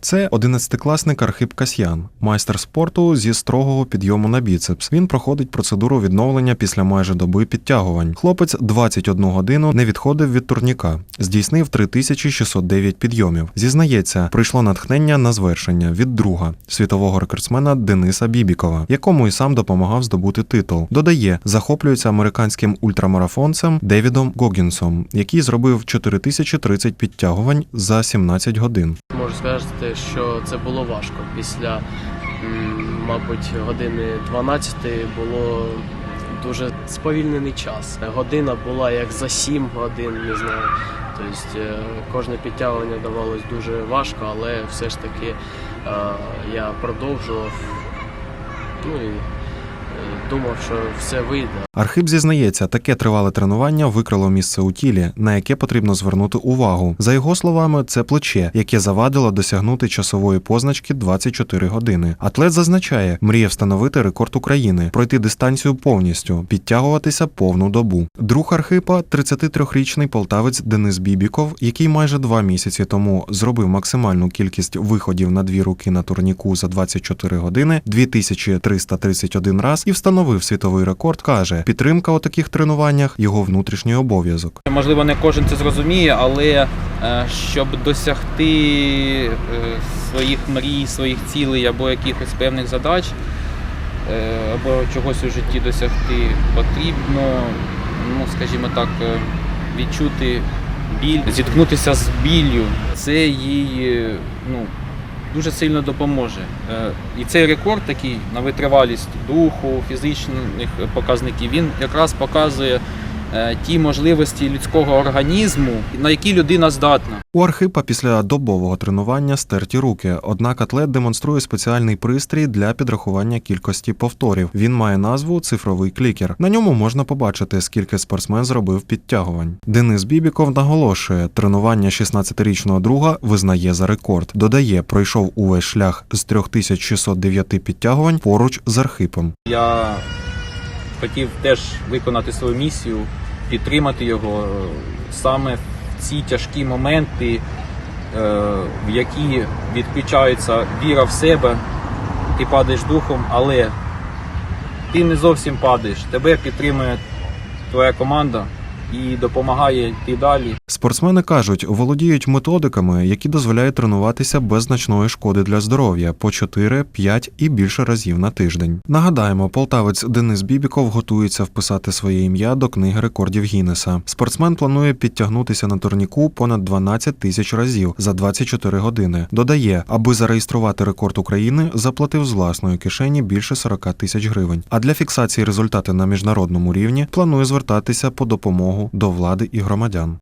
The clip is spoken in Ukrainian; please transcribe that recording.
Це 11-класник Архип Касьян, майстер спорту зі строгого підйому на біцепс. Він проходить процедуру відновлення після майже доби підтягувань. Хлопець 21 годину не відходив від турніка, здійснив 3609 підйомів. Зізнається, прийшло натхнення на звершення від друга світового рекордсмена Дениса Бібікова, якому і сам допомагав здобути титул. Додає, захоплюється американським ультрамарафонцем Девідом Гогінсом, який зробив 4030 підтягувань за 17 годин. Можу сказати, що це було важко. Після, мабуть, години 12 було дуже сповільнений час. Година була як за 7 годин, не знаю. Тобто е, кожне підтягування давалось дуже важко, але все ж таки е, я продовжував. Ну і думав, що все вийде. Архип зізнається, таке тривале тренування викрило місце у тілі, на яке потрібно звернути увагу. За його словами, це плече, яке завадило досягнути часової позначки 24 години. Атлет зазначає, мріє встановити рекорд України, пройти дистанцію повністю, підтягуватися повну добу. Друг Архипа, 33-річний полтавець Денис Бібіков, який майже два місяці тому зробив максимальну кількість виходів на дві руки на турніку за 24 години 2331 раз і встановив світовий рекорд, каже, підтримка у таких тренуваннях його внутрішній обов'язок. Можливо, не кожен це зрозуміє, але е, щоб досягти е, своїх мрій, своїх цілей або якихось певних задач, е, або чогось у житті досягти, потрібно, ну скажімо так, відчути біль, зіткнутися з біллю. Це е, ну, дуже сильно допоможе. Е, І цей рекорд такий на витривалість духу, фізичних показників, він якраз показує ті можливості людського організму, на які людина здатна. У Архипа після добового тренування стерті руки, однак атлет демонструє спеціальний пристрій для підрахування кількості повторів. Він має назву цифровий клікер. На ньому можна побачити, скільки спортсмен зробив підтягувань. Денис Бібіков наголошує, тренування 16-річного друга визнає за рекорд. Додає, пройшов увесь шлях з 3609 підтягувань поруч з Архипом. Я хотів теж виконати свою місію, підтримати його е, саме в ці тяжкі моменти, е, в які відключається віра в себе, ти падаєш духом, але ти не зовсім падаєш. Тебе підтримує твоя команда і допомагає йти далі. Спортсмени кажуть, володіють методиками, які дозволяють тренуватися без значної шкоди для здоров'я по 4, 5 і більше разів на тиждень. Нагадаємо, полтавець Денис Бібіков готується вписати своє ім'я до книги рекордів Гіннеса. Спортсмен планує підтягнутися на турніку понад 12 тисяч разів за 24 години. Додає, аби зареєструвати рекорд України, заплатив з власної кишені більше 40 тисяч гривень. А для фіксації результату на міжнародному рівні планує звертатися по допомогу до влади і громадян.